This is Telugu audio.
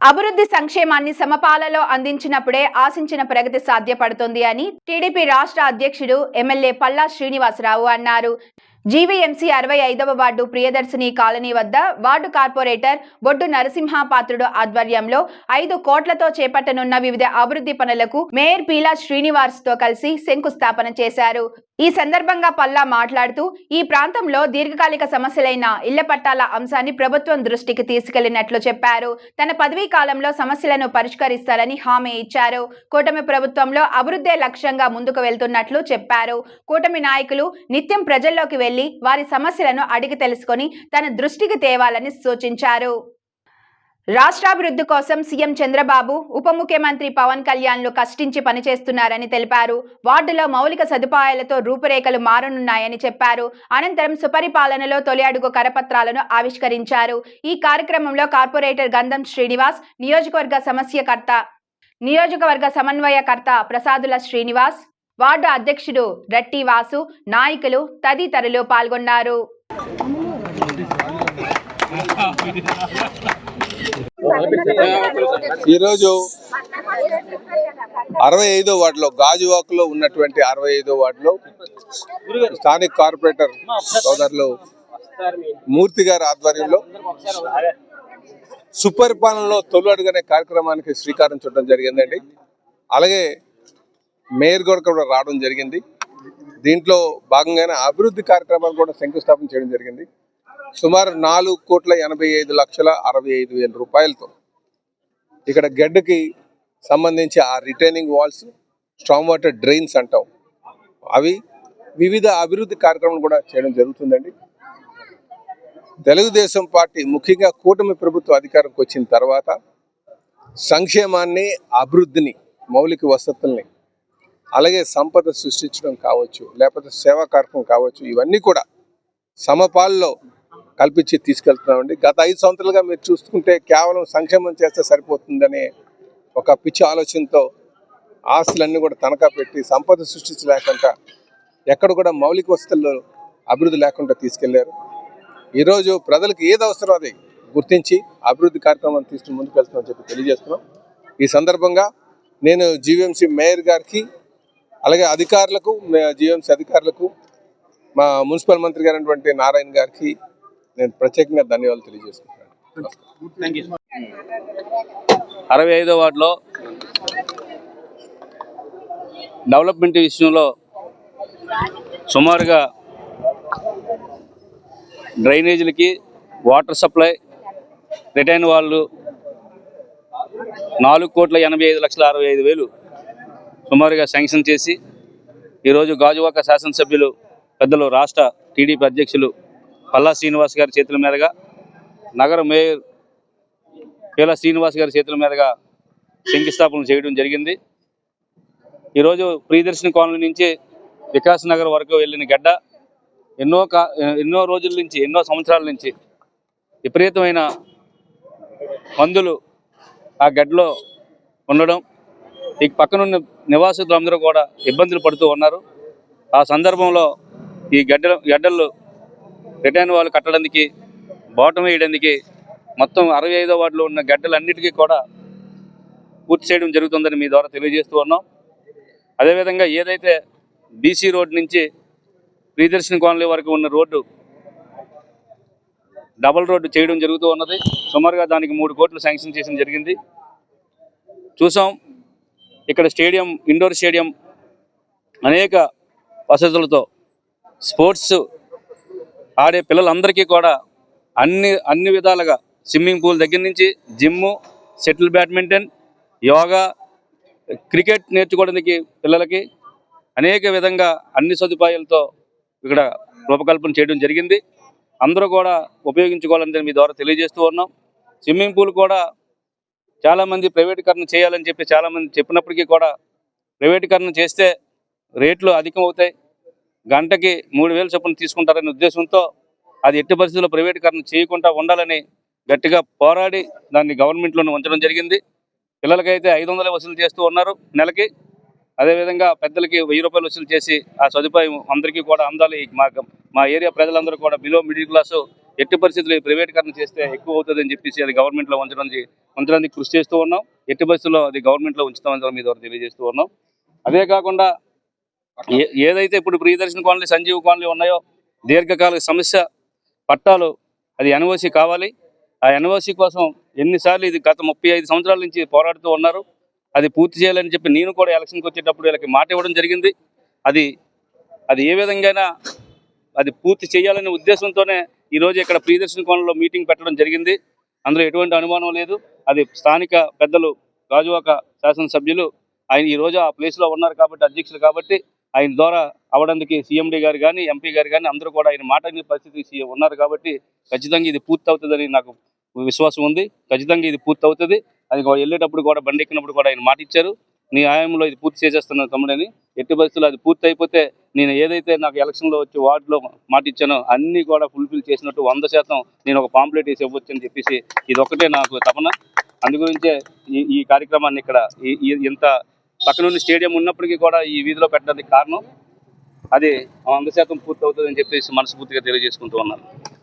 అభివృద్ధి సంక్షేమాన్ని సమపాలలో అందించినప్పుడే ఆశించిన ప్రగతి సాధ్యపడుతుంది అని టీడీపీ రాష్ట్ర అధ్యక్షుడు ఎమ్మెల్యే పల్లా శ్రీనివాసరావు అన్నారు. జీవీఎంసీ అరవై ఐదవ వార్డు ప్రియదర్శిని కాలనీ వద్ద వార్డు కార్పొరేటర్ బొడ్డు నరసింహపాత్రుడు ఆధ్వర్యంలో ఐదు కోట్లతో చేపట్టనున్న వివిధ అభివృద్ధి పనులకు మేయర్ పీలా శ్రీనివాస్తో కలిసి శంకుస్థాపన చేశారు. ఈ సందర్భంగా పల్లా మాట్లాడుతూ ఈ ప్రాంతంలో దీర్ఘకాలిక సమస్యలైన ఇళ్ళ పట్టాల అంశాన్ని ప్రభుత్వం దృష్టికి తీసుకెళ్ళినట్లు చెప్పారు. తన పదవీ కాలంలో సమస్యలను పరిష్కరిస్తారని హామీ ఇచ్చారు. కూటమి ప్రభుత్వంలో అభివృద్ధే లక్ష్యంగా ముందుకు వెళ్తున్నట్లు చెప్పారు. కూటమి నాయకులు నిత్యం ప్రజల్లోకి వెళ్ళి వారి సమస్యలను అడిగి తెలుసుకొని తన దృష్టికి తేవాలని సూచించారు. రాష్ట్రాభివృద్ధి కోసం సీఎం చంద్రబాబు ఉప ముఖ్యమంత్రి పవన్ కళ్యాణ్లు కష్టించి పనిచేస్తున్నారని తెలిపారు. వార్డులో మౌలిక సదుపాయాలతో రూపురేఖలు మారనున్నాయని చెప్పారు. అనంతరం సుపరిపాలనలో తొలి అడుగు కరపత్రాలను ఆవిష్కరించారు. ఈ కార్యక్రమంలో కార్పొరేటర్ గంధం శ్రీనివాస్ నియోజకవర్గ సమస్యకర్త నియోజకవర్గ సమన్వయకర్త ప్రసాదుల శ్రీనివాస్ వార్డు అధ్యక్షుడు రట్టి వాసు నాయకులు తదితరులు పాల్గొన్నారు. ఈరోజు అరవై ఐదో వార్డులో గాజువాకులో ఉన్నటువంటి అరవై ఐదో వార్డులో స్థానిక కార్పొరేటర్ సోదరులు మూర్తి గారి ఆధ్వర్యంలో సుపరిపాలనలో తొలి అడుగనే కార్యక్రమానికి శ్రీకారం చుట్టడం జరిగిందండి. అలాగే మేయర్ గారు కూడా రావడం జరిగింది. దీంట్లో భాగంగానే అభివృద్ధి కార్యక్రమాలు కూడా శంకుస్థాపన చేయడం జరిగింది. సుమారు నాలుగు కోట్ల ఎనభై ఐదు లక్షల అరవై ఐదు వేల రూపాయలతో ఇక్కడ గడ్డకి సంబంధించి ఆ retaining walls strong water drains అంటాం. అవి వివిధ అభివృద్ధి కార్యక్రమాలు కూడా చేయడం జరుగుతుందండి. తెలుగుదేశం పార్టీ ముఖ్యంగా కూటమి ప్రభుత్వం అధికారంకి వచ్చిన తర్వాత సంక్షేమాన్ని అభివృద్ధిని మౌలిక వసతుల్ని అలాగే సంపద సృష్టించడం కావచ్చు లేకపోతే సేవా కార్యక్రమం కావచ్చు ఇవన్నీ కూడా సమపాల్లో కల్పించి తీసుకెళ్తున్నామండి. గత ఐదు సంవత్సరాలుగా మీరు చూసుకుంటే కేవలం సంక్షేమం చేస్తే సరిపోతుందనే ఒక పిచ్చి ఆలోచనతో ఆస్తులన్నీ కూడా తనఖా పెట్టి సంపద సృష్టించలేకుండా ఎక్కడ కూడా మౌలిక వసతుల్లో అభివృద్ధి లేకుండా తీసుకెళ్ళారు. ఈరోజు ప్రజలకు ఏది అవసరం అది గుర్తించి అభివృద్ధి కార్యక్రమాన్ని తీసుకుని ముందుకు వెళ్తున్నామని చెప్పి తెలియజేస్తున్నాం. ఈ సందర్భంగా నేను జీవీఎంసీ మేయర్ గారికి అలాగే అధికారులకు జీవీఎంసీ అధికారులకు మా మున్సిపల్ మంత్రి గారైనటువంటి నారాయణ గారికి నేను ప్రత్యేకంగా ధన్యవాదాలు తెలియజేసుకుంటున్నాను. అరవై ఐదో వార్డులో డెవలప్మెంట్ విషయంలో సుమారుగా డ్రైనేజీలకి వాటర్ సప్లై రిటైన్ వాళ్ళు నాలుగు కోట్ల ఎనభై ఐదు లక్షల అరవై ఐదు వేలు సుమారుగా శాంక్షన్ చేసి ఈరోజు గాజువాక శాసనసభ్యులు పెద్దలు రాష్ట్ర టీడీపీ అధ్యక్షులు పల్లా శ్రీనివాస్ గారి చేతుల మీదుగా నగర మేయర్ పీలా శ్రీనివాస్ గారి చేతుల మీదుగా శంకుస్థాపన చేయడం జరిగింది. ఈరోజు ప్రియదర్శిని కాలనీ నుంచి వికాస్ నగర్ వరకు వెళ్ళిన గడ్డ ఎన్నో ఎన్నో రోజుల నుంచి ఎన్నో సంవత్సరాల నుంచి విపరీతమైన మందులు ఆ గడ్డలో ఉండడం ఈ పక్కనున్న నివాసితులు అందరూ కూడా ఇబ్బందులు పడుతూ ఉన్నారు. ఆ సందర్భంలో ఈ గడ్డ గడ్డలు రిటైన్ వాళ్ళు కట్టడానికి బాటం వేయడానికి మొత్తం అరవై ఐదో వార్డులో ఉన్న గడ్డలన్నిటికీ కూడా పూర్తి చేయడం జరుగుతుందని మీ ద్వారా తెలియజేస్తూ ఉన్నాం. అదేవిధంగా ఏదైతే బీసీ రోడ్ నుంచి ప్రియదర్శిని కాలనీ వరకు ఉన్న రోడ్డు డబల్ రోడ్డు చేయడం జరుగుతూ ఉన్నది. సుమారుగా దానికి మూడు కోట్లు శాంక్షన్ చేయడం జరిగింది. చూసాం ఇక్కడ స్టేడియం ఇండోర్ స్టేడియం అనేక వసతులతో స్పోర్ట్స్ ఆడే పిల్లలందరికీ కూడా అన్ని అన్ని విధాలుగా స్విమ్మింగ్ పూల్ దగ్గర నుంచి gym shuttle badminton yoga cricket నేర్చుకోవడానికి పిల్లలకి అనేక విధంగా అన్ని సదుపాయాలతో ఇక్కడ రూపకల్పన చేయడం జరిగింది. అందరూ కూడా ఉపయోగించుకోవాలని మీ ద్వారా తెలియజేస్తూ ఉన్నాం. స్విమ్మింగ్ పూల్ కూడా చాలామంది ప్రైవేటీకరణ చేయాలని చెప్పి చాలామంది చెప్పినప్పటికీ కూడా ప్రైవేటీకరణ చేస్తే రేట్లు అధికం అవుతాయి గంటకి మూడు వేలు చొప్పున తీసుకుంటారనే ఉద్దేశంతో అది ఎట్టి పరిస్థితుల్లో ప్రైవేటీకరణ చేయకుండా ఉండాలని గట్టిగా పోరాడి దాన్ని గవర్నమెంట్లోనే ఉంచడం జరిగింది. పిల్లలకైతే ఐదు వందలే వసూలు చేస్తూ ఉన్నారు నెలకి. అదేవిధంగా పెద్దలకి వెయ్యి రూపాయలు వసూలు చేసి ఆ సదుపాయం అందరికీ కూడా అందాలి. మా మా ఏరియా ప్రజలందరూ కూడా బిలో మిడిల్ క్లాసు ఎట్టి పరిస్థితుల్లో ఈ ప్రైవేటీకరణ చేస్తే ఎక్కువ అవుతుంది అని చెప్పేసి అది గవర్నమెంట్లో ఉంచడానికి ఉంచడానికి కృషి చేస్తూ ఉన్నాం. ఎట్టి పరిస్థితుల్లో అది గవర్నమెంట్లో ఉంచుతామని మీ ద్వారా తెలియజేస్తూ ఉన్నాం. అదే కాకుండా ఏ- ఏదైతే ఇప్పుడు ప్రియదర్శన్ కాలనీ సంజీవ్ కాలనీ ఉన్నాయో దీర్ఘకాలిక సమస్య పట్టాలు అది ఎన్ఓసి కావాలి. ఆ ఎన్ఓసి కోసం ఎన్నిసార్లు ఇది గత ముప్పై ఐదు సంవత్సరాల నుంచి పోరాడుతూ ఉన్నారు. అది పూర్తి చేయాలని చెప్పి నేను కూడా ఎలక్షన్కి వచ్చేటప్పుడు వీళ్ళకి మాట ఇవ్వడం జరిగింది. అది అది ఏ విధంగా అది పూర్తి చేయాలనే ఉద్దేశంతోనే ఈ రోజు ఇక్కడ ప్రియదర్శన కోణంలో మీటింగ్ పెట్టడం జరిగింది. అందులో ఎటువంటి అనుమానం లేదు. అది స్థానిక పెద్దలు రాజువాక శాసనసభ్యులు ఆయన ఈ రోజు ఆ ప్లేస్లో ఉన్నారు కాబట్టి అధ్యక్షులు కాబట్టి ఆయన ద్వారా అవడానికి సీఎండీ గారు కానీ ఎంపీ గారు కానీ అందరూ కూడా ఆయన మాట పరిస్థితి ఉన్నారు కాబట్టి ఖచ్చితంగా ఇది పూర్తి అవుతుందని నాకు విశ్వాసం ఉంది. ఖచ్చితంగా ఇది పూర్తి అవుతుంది అది వెళ్ళేటప్పుడు కూడా బండి ఎక్కినప్పుడు కూడా ఆయన మాట ఇచ్చారు. నీ ఆయంలో ఇది పూర్తి చేసేస్తున్నాను తమ్ముడని. ఎట్టి పరిస్థితుల్లో అది పూర్తి అయిపోతే నేను ఏదైతే నాకు ఎలక్షన్లో వచ్చి వార్డులో మాట ఇచ్చానో అన్ని కూడా ఫుల్ఫిల్ చేసినట్టు వంద శాతం నేను ఒక పాంప్లెట్ వేసి ఇవ్వచ్చు అని చెప్పేసి ఇది ఒకటే నాకు తపన. అందు గురించే ఈ ఈ కార్యక్రమాన్ని ఇక్కడ ఈ- ఇంత పక్కనున్న స్టేడియం ఉన్నప్పటికీ కూడా ఈ వీధిలో పెట్టడానికి కారణం అది వంద శాతం పూర్తి అవుతుందని చెప్పేసి మనస్ఫూర్తిగా తెలియజేసుకుంటూ ఉన్నాను.